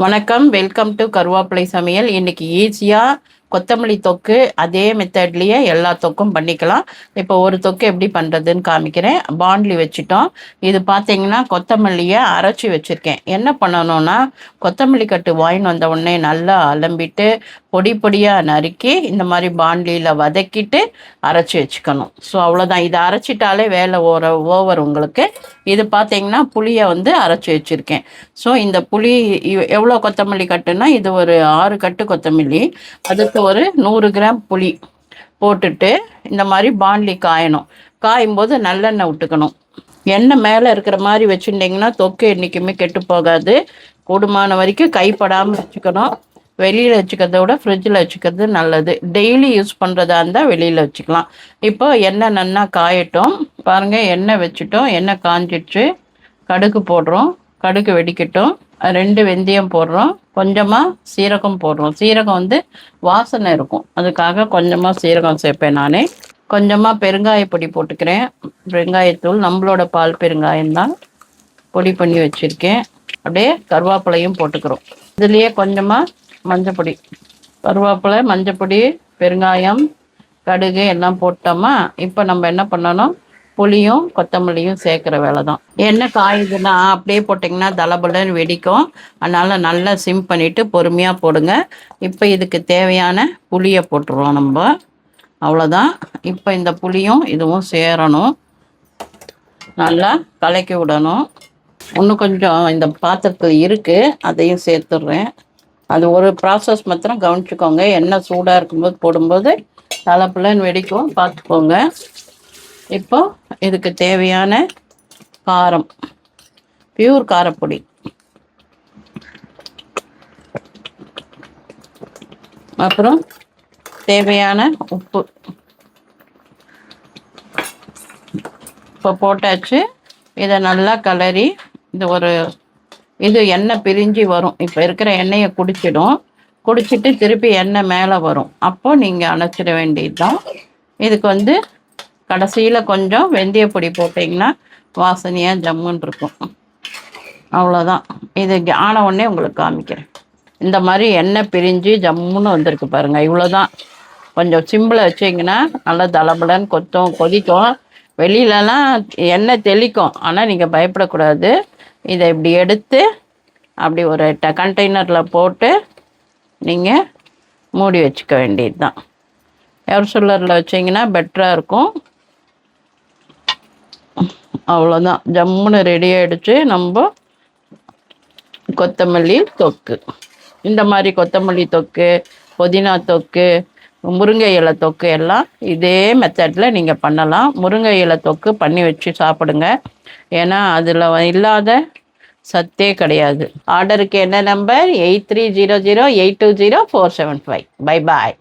வணக்கம். Welcome to கருவாப்பிலை சமையல். இன்னைக்கு ஈஸியாக கொத்தமல்லி தொக்கு அதே மெத்தட்லேயே எல்லா தொக்கும் பண்ணிக்கலாம். இப்போ ஒரு தொக்கு எப்படி பண்ணுறதுன்னு காமிக்கிறேன். பாண்ட்லி வச்சுட்டோம். இது பார்த்தீங்கன்னா கொத்தமல்லியை அரைச்சி வச்சுருக்கேன். என்ன பண்ணணும்னா கொத்தமல்லி கட்டு வாங்கின்னு வந்த உடனே நல்லா அலம்பிட்டு பொடி பொடியாக நறுக்கி இந்த மாதிரி பாண்ட்லியில் வதக்கிட்டு அரைச்சி வச்சுக்கணும். ஸோ அவ்வளோதான் இதை அரைச்சிட்டாலே வேலை ஓர ஓவர் உங்களுக்கு. இது பார்த்தீங்கன்னா புளியை வந்து அரைச்சி வச்சுருக்கேன். ஸோ இந்த புளி எவ்வளோ கொத்தமல்லி கட்டுன்னா இது ஒரு ஆறு கட்டு கொத்தமல்லி. அதுக்கு ஒரு நூறு கிராம் புளி போட்டுட்டு இந்த மாதிரி பாண்ட்லி காயணும். காயும் போது நல்லெண்ணெய் விட்டுக்கணும். எண்ணெய் மேலே இருக்கிற மாதிரி வச்சுட்டிங்கன்னா தொக்கு என்றைக்குமே கெட்டு போகாது. கூடுமான வரைக்கும் கைப்படாமல் வச்சுக்கணும். வெளியில் வச்சுக்கிறத விட ஃப்ரிட்ஜில் வச்சுக்கிறது நல்லது. டெய்லி யூஸ் பண்ணுறதா இருந்தால் வெளியில் வச்சுக்கலாம். இப்போ எண்ணெய் நல்லா காயட்டும். பாருங்கள் எண்ணெய் வச்சுட்டோம். எண்ணெய் காஞ்சிடுச்சு. கடுகு போடுறோம். கடுகு வெடிக்கட்டும். ரெண்டு வெந்தயம் போடுறோம். கொஞ்சமாக சீரகம் போடுறோம். சீரகம் வந்து வாசனை இருக்கும். அதுக்காக கொஞ்சமாக சீரகம் சேர்ப்பேன் நானே. கொஞ்சமாக பெருங்காய பொடி போட்டுக்கிறேன். பெருங்காயத்தூள் நம்மளோட பால் பெருங்காயம் தான். பொடி பண்ணி வச்சுருக்கேன். அப்படியே கருவேப்பிலையும் போட்டுக்கிறோம். இதுலேயே கொஞ்சமாக மஞ்சப்பொடி கருவேப்பிலை மஞ்சப்பொடி பெருங்காயம் கடுகு எல்லாம் போட்டோமா இப்போ நம்ம என்ன பண்ணணும்? புளியும் கொத்தமல்லியும் சேர்க்குற வேலை தான் என்ன காயுதுன்னா அப்படியே போட்டிங்கன்னா தளபலன்னு வெடிக்கும். அதனால் நல்லா சிம் பண்ணிவிட்டு பொறுமையாக போடுங்க. இப்போ இதுக்கு தேவையான புளியை போட்டுருவோம் நம்ம. அவ்வளோதான் இப்போ இந்த புளியும் இதுவும் சேரணும். நல்லா கலக்கி விடணும். இன்னும் கொஞ்சம் இந்த பாத்திரத்தில் இருக்குது அதையும் சேர்த்துடுறேன். அது ஒரு ப்ராசஸ் மாத்திரம் கவனிச்சுக்கோங்க. எண்ணெய் சூடாக இருக்கும்போது போடும்போது தலைப்புலன்னு வெடிக்கும். பார்த்துக்கோங்க. இப்போ இதுக்கு தேவையான காரம் பியூர் காரப்பொடி. அப்புறம் தேவையான உப்பு. இப்போ போட்டாச்சு. இதை நல்லா கலரி இது ஒரு இது எண்ணெய் பிரிஞ்சு வரும். இப்போ இருக்கிற எண்ணெயை குடிச்சிடும். குடிச்சிட்டு திருப்பி எண்ணெய் மேலே வரும். அப்போ நீங்கள் அணைச்சிட வேண்டியது தான் இதுக்கு வந்து கடைசியில் கொஞ்சம் வெந்தய பொடி போட்டிங்கன்னா வாசனையாக ஜம்முன்னு இருக்கும். அவ்வளோதான் இது ஆன உடனே உங்களுக்கு காமிக்கிறேன். இந்த மாதிரி எண்ணெய் பிரிஞ்சு ஜம்முன்னு வந்திருக்கு பாருங்கள் இவ்வளோதான் கொஞ்சம் சிம்பிளை வச்சிங்கன்னா நல்லா தளபலன்னு கொத்தும் கொதிக்கும். வெளியிலலாம் எண்ணெய் தெளிக்கும். ஆனால் நீங்கள் பயப்படக்கூடாது. இதை இப்படி எடுத்து அப்படி ஒரு ட கண்டெய்னரில் போட்டு நீங்கள் மூடி வச்சுக்க வேண்டியது தான் ஏர் சொல்லரில் வச்சிங்கன்னா பெட்டராக இருக்கும். அவ்வளோதான் ஜம்முன்னு ரெடி ஆகிடுச்சு நம்ம கொத்தமல்லி தொக்கு. இந்த மாதிரி கொத்தமல்லி தொக்கு புதினா தொக்கு முருங்கை இலை தொக்கு எல்லாம் இதே மெத்தடில் நீங்கள் பண்ணலாம். முருங்கை இலை தொக்கு பண்ணி வச்சு சாப்பிடுங்க. ஏன்னா அதில் இல்லாத சத்தே கிடையாது. ஆர்டருக்கு என்ன number eight three zero zero eight two zero four seven five bye bye